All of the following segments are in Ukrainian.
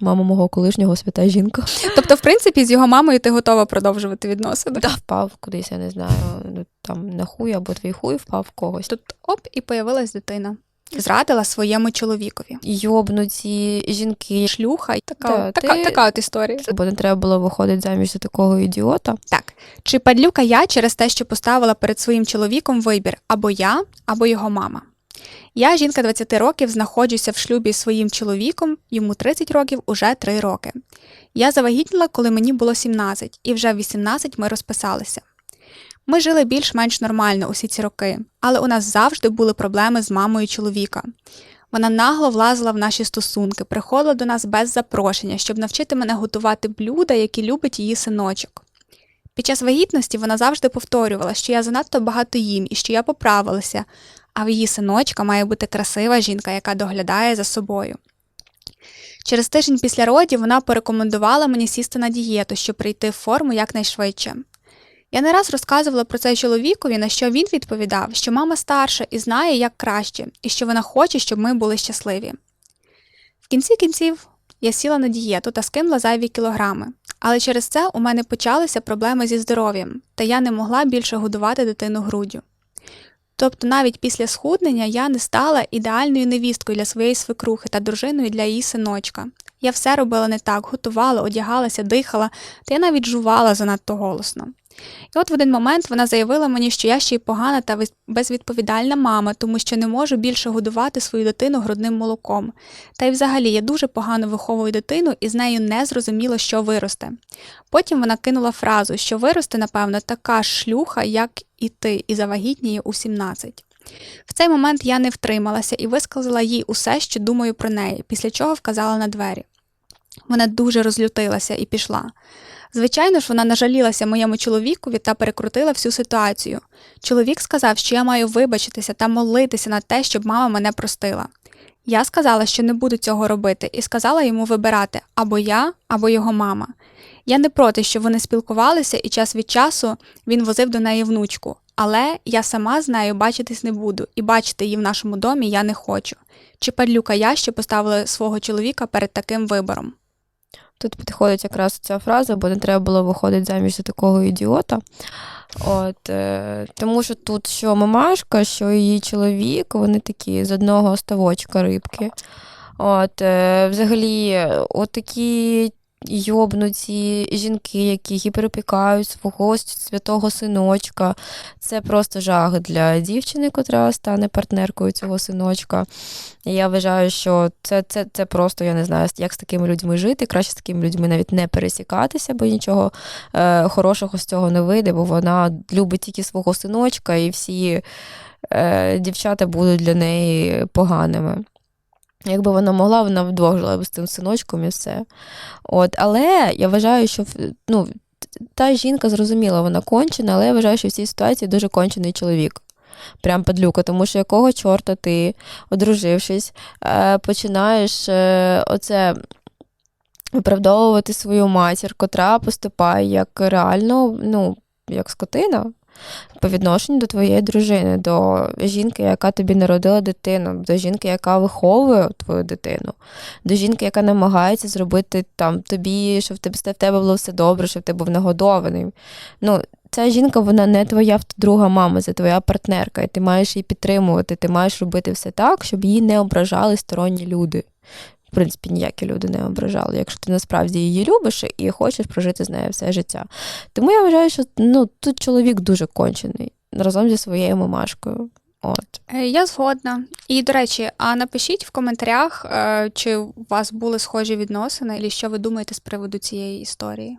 Мама мого колишнього свята жінка. Тобто, в принципі, з його мамою ти готова продовжувати відносини. Да. Впав кудись, я не знаю, ну, там на хуй або твій хуй впав в когось. Тут оп, і появилась дитина. Зрадила своєму чоловікові. Йобнуті жінки. Шлюха, така, Да, така, ти- така от історія. Бо не треба було виходити заміж за такого ідіота. Так, чи падлюка я через те, що поставила перед своїм чоловіком вибір або я, або його мама. Я, жінка 20 років, знаходжуся в шлюбі з своїм чоловіком, йому 30 років, уже 3 роки. Я завагітніла, коли мені було 17, і вже в 18 ми розписалися. Ми жили більш-менш нормально усі ці роки, але у нас завжди були проблеми з мамою чоловіка. Вона нагло влазила в наші стосунки, приходила до нас без запрошення, щоб навчити мене готувати блюда, які любить її синочок. Під час вагітності вона завжди повторювала, що я занадто багато їм і що я поправилася, а в її синочка має бути красива жінка, яка доглядає за собою. Через тиждень після родів вона порекомендувала мені сісти на дієту, щоб прийти в форму якнайшвидше. Я не раз розказувала про це чоловікові, на що він відповідав, що мама старша і знає, як краще, і що вона хоче, щоб ми були щасливі. В кінці кінців я сіла на дієту та скинула зайві кілограми, але через це у мене почалися проблеми зі здоров'ям, та я не могла більше годувати дитину груддю. Тобто навіть після схуднення я не стала ідеальною невісткою для своєї свекрухи та дружиною для її синочка. Я все робила не так, готувала, одягалася, дихала, та я навіть жувала занадто голосно. І от в один момент вона заявила мені, що я ще й погана та безвідповідальна мама, тому що не можу більше годувати свою дитину грудним молоком. Та й взагалі я дуже погано виховую дитину і з нею не зрозуміло, що виросте. Потім вона кинула фразу, що виросте, напевно, така ж шлюха, як і ти, і завагітніє у 17. В цей момент я не втрималася і висказала їй усе, що думаю про неї, після чого вказала на двері. Вона дуже розлютилася і пішла. Звичайно ж, вона нажалілася моєму чоловікові та перекрутила всю ситуацію. Чоловік сказав, що я маю вибачитися та молитися на те, щоб мама мене простила. Я сказала, що не буду цього робити, і сказала йому вибирати або я, або його мама. Я не проти, що вони спілкувалися, і час від часу він возив до неї внучку. Але я сама з нею бачитись не буду, і бачити її в нашому домі я не хочу. Чи падлюка я, що поставила свого чоловіка перед таким вибором? Тут підходить якраз ця фраза, бо не треба було виходити заміж за такого ідіота. От, е, тому що тут що мамашка, що її чоловік, вони такі з одного ставочка рибки. От, е, взагалі, от такі йобнуті жінки, які гіперопікають свого святого синочка. Це просто жах для дівчини, котра стане партнеркою цього синочка. Я вважаю, що це, це, це просто, я не знаю, як з такими людьми жити. Краще з такими людьми навіть не пересікатися, бо нічого е, хорошого з цього не вийде, бо вона любить тільки свого синочка, і всі е, дівчата будуть для неї поганими. Якби вона могла, вона вдвох жила з тим синочком і все. От, але я вважаю, що ну, та жінка зрозуміла, вона кончена, але я вважаю, що в цій ситуації дуже кончений чоловік. Прям падлюка, тому що якого чорта ти, одружившись, е, починаєш е, оце виправдовувати свою матір, котра поступає як реально, ну, як скотина по відношенню до твоєї дружини, до жінки, яка тобі народила дитину, до жінки, яка виховує твою дитину, до жінки, яка намагається зробити там тобі, щоб в тебе, було все добре, щоб ти був нагодований. Ну, ця жінка, вона не твоя друга мама, це твоя партнерка, і ти маєш її підтримувати, ти маєш робити все так, щоб її не ображали сторонні люди. Принципі, ніякі люди не ображали, якщо ти насправді її любиш і хочеш прожити з нею все життя. Тому я вважаю, що ну, тут чоловік дуже кончений разом зі своєю мамашкою. От. Е, Я згодна. І до речі, а напишіть в коментарях, е, чи у вас були схожі відносини, і що ви думаєте з приводу цієї історії.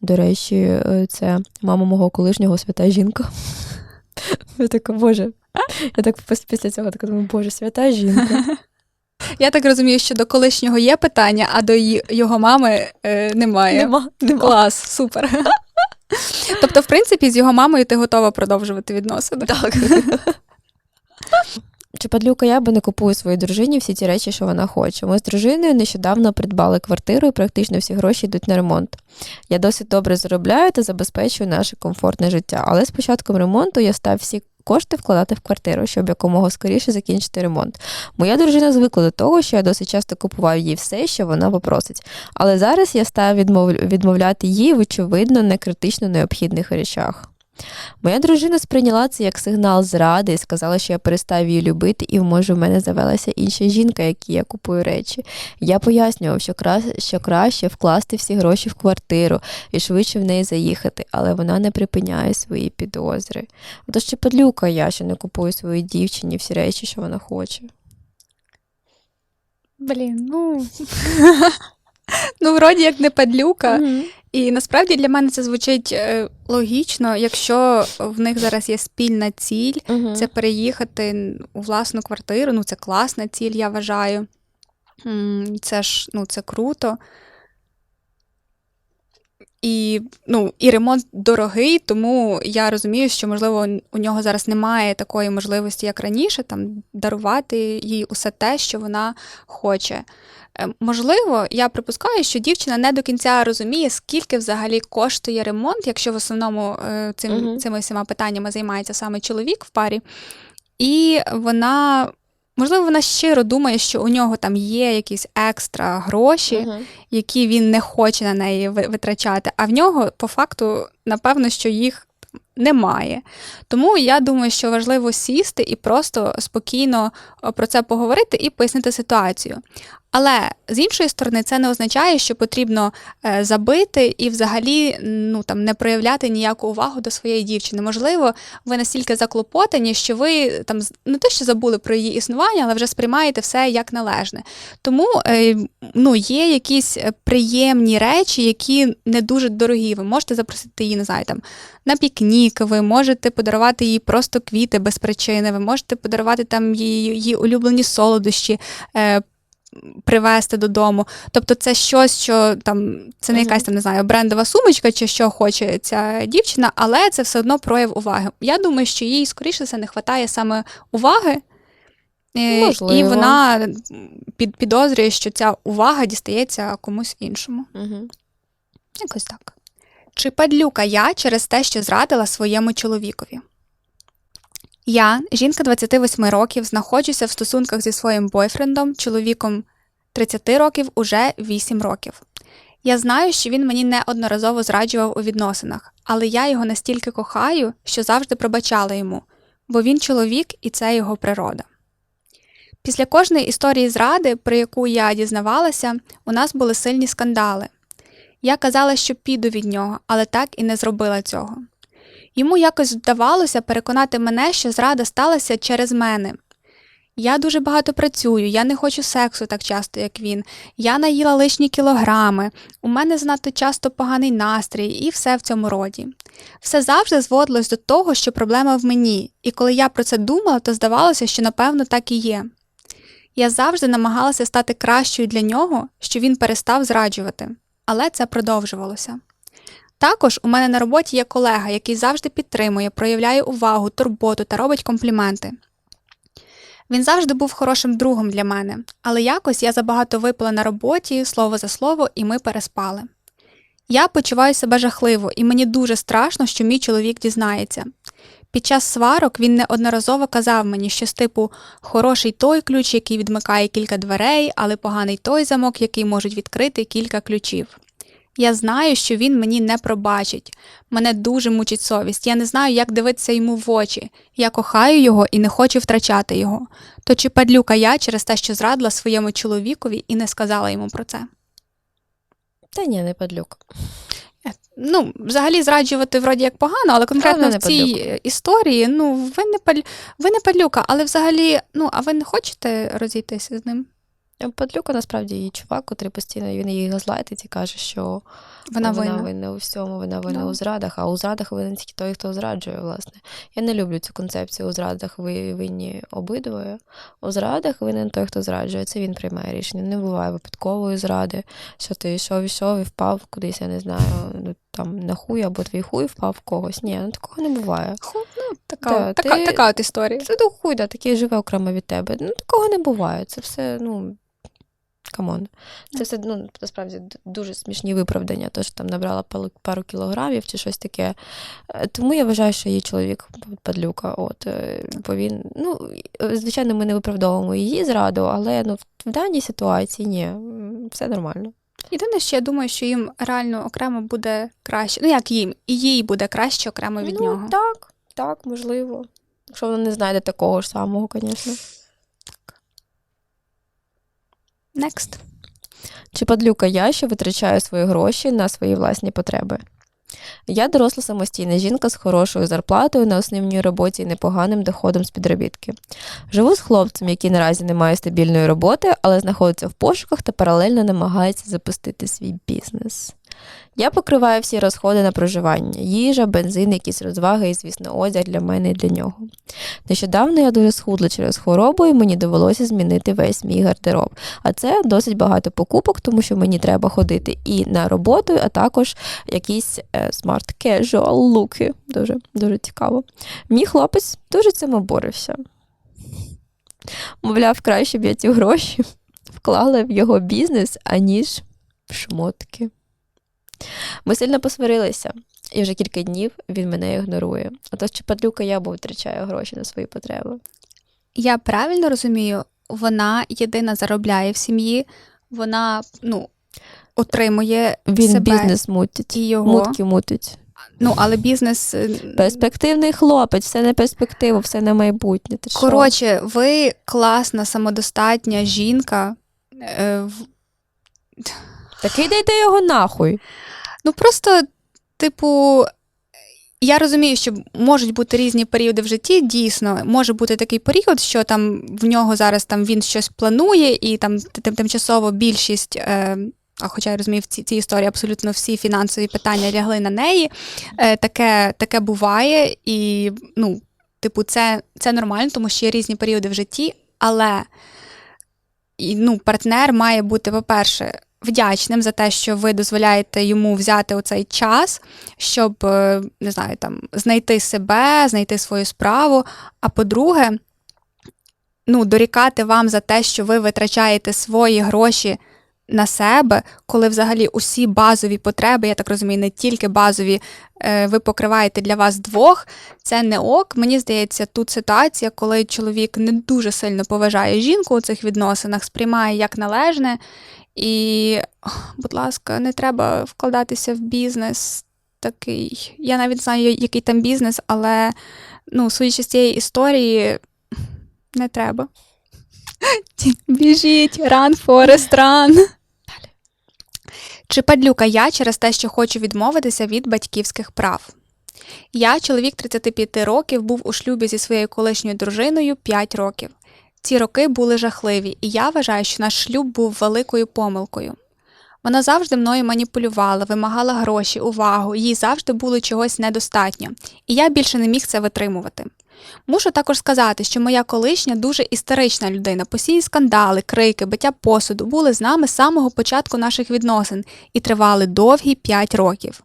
До речі, е, це мама мого колишнього свята жінка. Я така, боже. Я так після цього така думаю, боже, свята жінка. Я так розумію, що до колишнього є питання, а до його мами е, немає. Нема, нема. Клас, супер. Тобто, в принципі, з його мамою ти готова продовжувати відносини. Так. Чи падлюка я би не купую своїй дружині всі ті речі, що вона хоче. Ми з дружиною нещодавно придбали квартиру і практично всі гроші йдуть на ремонт. Я досить добре заробляю та забезпечую наше комфортне життя. Але з початком ремонту я став всі кошти вкладати в квартиру, щоб якомога скоріше закінчити ремонт. Моя дружина звикла до того, що я досить часто купуваю їй все, що вона попросить. Але зараз я відмов... відмовляти їй в очевидно не критично необхідних речах. Моя дружина сприйняла це як сигнал зради і сказала, що я перестав її любити, і може в мене завелася інша жінка, якій я купую речі. Я пояснював, що, кра... що краще вкласти всі гроші в квартиру і швидше в неї заїхати, але вона не припиняє свої підозри. Тож чи подлюка я, що не купую своїй дівчині всі речі, що вона хоче. Блін, ну. ну, вроді як не падлюка. Мгм. І насправді для мене це звучить е, логічно, якщо в них зараз є спільна ціль, Мгм. це переїхати у власну квартиру. Ну, це класна ціль, я вважаю. Це ж ну, це круто. І, ну, і ремонт дорогий, тому я розумію, що, можливо, у нього зараз немає такої можливості, як раніше, там, дарувати їй усе те, що вона хоче. Е, Можливо, я припускаю, що дівчина не до кінця розуміє, скільки взагалі коштує ремонт, якщо в основному е, цим, Мгм. цими всіма питаннями займається саме чоловік в парі. І вона, можливо, вона щиро думає, що у нього там є якісь екстра гроші, Мгм. які він не хоче на неї витрачати, а в нього по факту, напевно, що їх немає. Тому я думаю, що важливо сісти і просто спокійно е, про це поговорити і пояснити ситуацію. Але з іншої сторони, це не означає, що потрібно е, забити і взагалі ну, там, не проявляти ніяку увагу до своєї дівчини. Можливо, ви настільки заклопотані, що ви там не те, що забули про її існування, але вже сприймаєте все як належне. Тому е, ну, є якісь е, приємні речі, які не дуже дорогі. Ви можете запросити її, не знаю, там, на пікнік, ви можете подарувати їй просто квіти без причини, ви можете подарувати там її, її улюблені солодощі. Привезти додому. Тобто це щось, що там це не якась там не знаю, брендова сумочка чи що хоче ця дівчина, але це все одно прояв уваги. Я думаю, що їй скоріше все не вистачає саме уваги, е, і вона під, підозрює, що ця увага дістається комусь іншому. Мгм. Якось так. Чи падлюка я через те, що зрадила своєму чоловікові? Я, жінка 28 років, знаходжуся в стосунках зі своїм бойфрендом, чоловіком 30 років, уже 8 років. Я знаю, що він мені неодноразово зраджував у відносинах, але я його настільки кохаю, що завжди пробачала йому, бо він чоловік і це його природа. Після кожної історії зради, про яку я дізнавалася, у нас були сильні скандали. Я казала, що піду від нього, але так і не зробила цього. Йому якось вдавалося переконати мене, що зрада сталася через мене. Я дуже багато працюю, я не хочу сексу так часто, як він. Я наїла лишні кілограми, у мене занадто часто поганий настрій і все в цьому роді. Все завжди зводилось до того, що проблема в мені, і коли я про це думала, то здавалося, що напевно так і є. Я завжди намагалася стати кращою для нього, що він перестав зраджувати, але це продовжувалося. Також у мене на роботі є колега, який завжди підтримує, проявляє увагу, турботу та робить компліменти. Він завжди був хорошим другом для мене, але якось я забагато випила на роботі, слово за слово, і ми переспали. Я почуваю себе жахливо, і мені дуже страшно, що мій чоловік дізнається. Під час сварок він неодноразово казав мені, що з типу хороший той ключ, який відмикає кілька дверей, але поганий той замок, який можуть відкрити кілька ключів. Я знаю, що він мені не пробачить. Мене дуже мучить совість. Я не знаю, як дивитися йому в очі. Я кохаю його і не хочу втрачати його. То чи падлюка я через те, що зрадила своєму чоловікові і не сказала йому про це? Та ні, не падлюк. Ну, взагалі зраджувати вроді як погано, але конкретно Але в цій падлюка. е, історії, ну, ви не паль... ви не падлюка, але взагалі, ну, а ви не хочете розійтися з ним? Падлюка насправді її чувак, котрий постійно він її газлайтить і каже, що Вона вона винна. винна у всьому, вона винна Да. у зрадах, а у зрадах винен тільки той, хто зраджує, власне. Я не люблю цю концепцію. У зрадах ви винні обидвоє. У зрадах винен той, хто зраджує. Це він приймає рішення. Не буває випадкової зради, що ти йшов, йшов і впав кудись, я не знаю, ну там на хуй або твій хуй впав в когось. Ні, ну такого не буває. Ху, ну, така, Да, така, ти- така от історія. Це до хуй, да, такий живе окремо від тебе. Ну такого не буває. Це все, ну. Камон. Це все ну, насправді дуже смішні виправдання, то що там набрала пару кілограмів чи щось таке. Е, Тому я вважаю, що її чоловік падлюка. От, е, бо він, ну, е, звичайно, ми не виправдовуємо її зраду, але ну, в даній ситуації ні, все нормально. Єдине, що я думаю, що їм реально окремо буде краще. Ну як їм, і їй буде краще окремо від ну, нього. Так, так, можливо. Якщо вона не знайде такого ж самого, звісно. Next. Чи падлюка я, що витрачаю свої гроші на свої власні потреби? Я доросла самостійна жінка з хорошою зарплатою на основній роботі і непоганим доходом з підробітки. Живу з хлопцем, який наразі не має стабільної роботи, але знаходиться в пошуках та паралельно намагається запустити свій бізнес. Я покриваю всі розходи на проживання: їжа, бензин, якісь розваги і, звісно, одяг для мене і для нього. Нещодавно я дуже схудла через хворобу, і мені довелося змінити весь мій гардероб. А це досить багато покупок, тому що мені треба ходити і на роботу, а також якісь е, smart casual луки. Дуже, дуже цікаво. Мій хлопець дуже цим обурився. Мовляв, краще б я ці гроші вклала в його бізнес, аніж шмотки. Ми сильно посварилися, і вже кілька днів він мене ігнорує. Отож, чи падлюка я бо витрачаю гроші на свої потреби. Я правильно розумію, вона єдина заробляє в сім'ї, вона ну, отримує Він себе бізнес мутить. і його. Мутки мутить. Ну, але бізнес. е, Перспективний хлопець, все на перспективу, все на майбутнє. Ти що? Коротше, ви класна, самодостатня жінка. Е, в- Так йдете його нахуй. Ну просто, типу, я розумію, що можуть бути різні періоди в житті. Дійсно, може бути такий період, що там в нього зараз там він щось планує, і там тим- тимчасово більшість. Е, а хоча я розумію, в цій, цій історії абсолютно всі фінансові питання лягли на неї. Е, таке, таке буває, і ну, типу, це, це нормально, тому що є різні періоди в житті, але і, ну, партнер має бути, по-перше, вдячним за те, що ви дозволяєте йому взяти оцей час, щоб е, не знаю, там знайти себе, знайти свою справу. А по-друге, ну, дорікати вам за те, що ви витрачаєте свої гроші на себе, коли взагалі усі базові потреби, я так розумію, не тільки базові, е, ви покриваєте для вас двох, це не ок. Мені здається, тут ситуація, коли чоловік не дуже сильно поважає жінку у цих відносинах, сприймає як належне. І, будь ласка, не треба вкладатися в бізнес такий. Я навіть знаю, який там бізнес, але ну, судячи з цієї історії, не треба. Біжіть, ран, Форест, ран. Чи падлюка я через те, що хочу відмовитися від батьківських прав? Я, чоловік 35 років, був у шлюбі зі своєю колишньою дружиною 5 років. Ці роки були жахливі, і я вважаю, що наш шлюб був великою помилкою. Вона завжди мною маніпулювала, вимагала гроші, увагу, їй завжди було чогось недостатньо, і я більше не міг це витримувати. Мушу також сказати, що моя колишня дуже істерична людина, постійні скандали, крики, биття посуду були з нами з самого початку наших відносин і тривали довгі 5 років.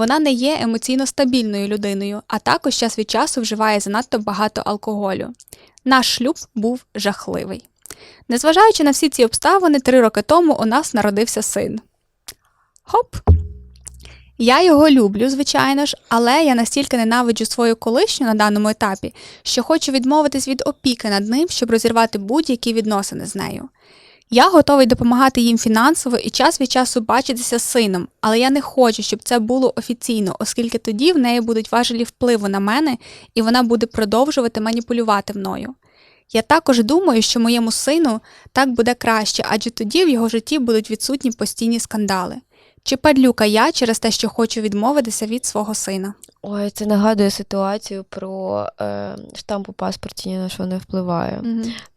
Вона не є емоційно стабільною людиною, а також час від часу вживає занадто багато алкоголю. Наш шлюб був жахливий. Незважаючи на всі ці обставини, три роки тому у нас народився син. Хоп! Я його люблю, звичайно ж, але я настільки ненавиджу свою колишню на даному етапі, що хочу відмовитись від опіки над ним, щоб розірвати будь-які відносини з нею. Я готовий допомагати їм фінансово і час від часу бачитися з сином, але я не хочу, щоб це було офіційно, оскільки тоді в неї будуть важелі впливу на мене, і вона буде продовжувати маніпулювати мною. Я також думаю, що моєму сину так буде краще, адже тоді в його житті будуть відсутні постійні скандали. Чи падлюка я через те, що хочу відмовитися від свого сина? Ой, це нагадує ситуацію про е, штамп у паспорті ні на що не впливає.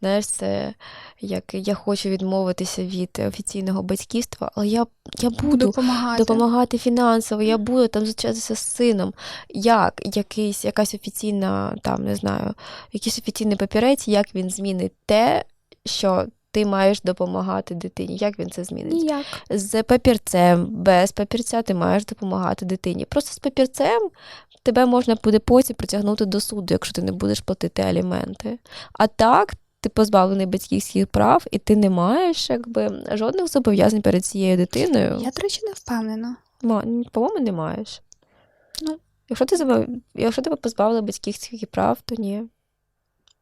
Знаєш, це як я хочу відмовитися від офіційного батьківства, але я, я буду допомагати. допомагати фінансово, я буду там зустрічатися з сином. Як якийсь, якась офіційна, там, не знаю, якийсь офіційний папірець, як він змінить те, що ти маєш допомагати дитині. Як він це змінить? Ніяк. З папірцем, без папірця ти маєш допомагати дитині. Просто з папірцем тебе можна буде потім притягнути до суду, якщо ти не будеш платити аліменти. А так, ти позбавлений батьківських прав, і ти не маєш якби жодних зобов'язань перед цією дитиною. Я, до речі, не впевнена. По-моєму, не маєш. Ну. Якщо ти забав... якщо тебе позбавили батьківських прав, то ні.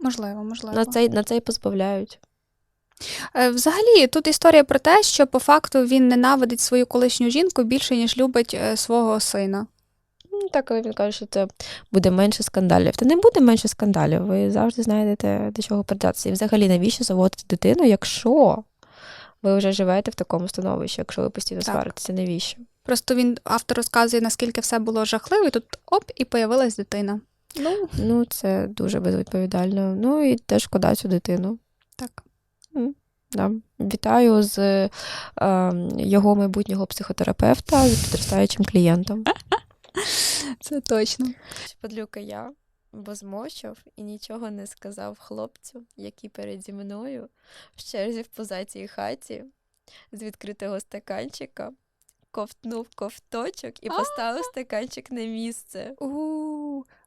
Можливо, можливо. На це, на це й позбавляють. Е, Взагалі, тут історія про те, що по факту він ненавидить свою колишню жінку більше, ніж любить е, свого сина. Ну, Так, коли він каже, що це буде менше скандалів. Та не буде менше скандалів. Ви завжди знайдете до чого придатися. І взагалі, навіщо заводити дитину, якщо ви вже живете в такому становищі, якщо ви постійно Так. сваритеся, навіщо? Просто він автор розказує, наскільки все було жахливо, і тут оп, і появилась дитина. Ну, Ну, це дуже безвідповідально. Ну і теж шкода цю дитину. так. Да. Вітаю з е, його майбутнього психотерапевта з підростаючим клієнтом. Це точно. Подлюка я, бо змовчав і нічого не сказав хлопцю, який переді мною в черзі в позатій хаті з відкритого стаканчика ковтнув ковточок і поставив стаканчик на місце. У,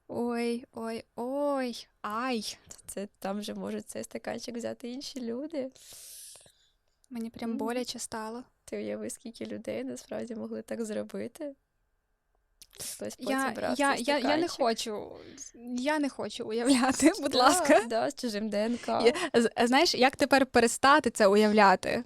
ой, ой, ой, ай. Це там же можуть цей стаканчик взяти інші люди. Мені прям боляче стало. Ти уяви, скільки людей насправді могли так зробити. Хтось Я, брав я, я, я не хочу. Я не хочу уявляти, будь Да, ласка. Да, з чужим ДНК. Я- Знаєш, як тепер перестати це уявляти?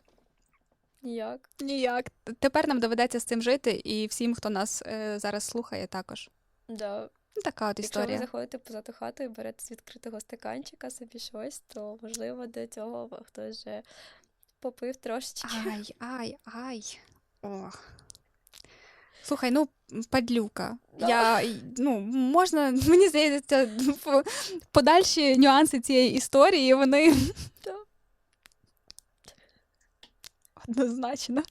Як? Ніяк. Тепер нам доведеться з цим жити, і всім, хто нас е, зараз слухає, також. Да. Ну, Така от історія. Якщо ви заходите позаду хату і берете з відкритого стаканчика собі щось, то можливо до цього хтось вже попив трошечки. Ай, ай, ай. Ох. Слухай, ну, падлюка. Да. Я, ну, можна, мені здається, подальші нюанси цієї історії, вони. Да. Однозначно.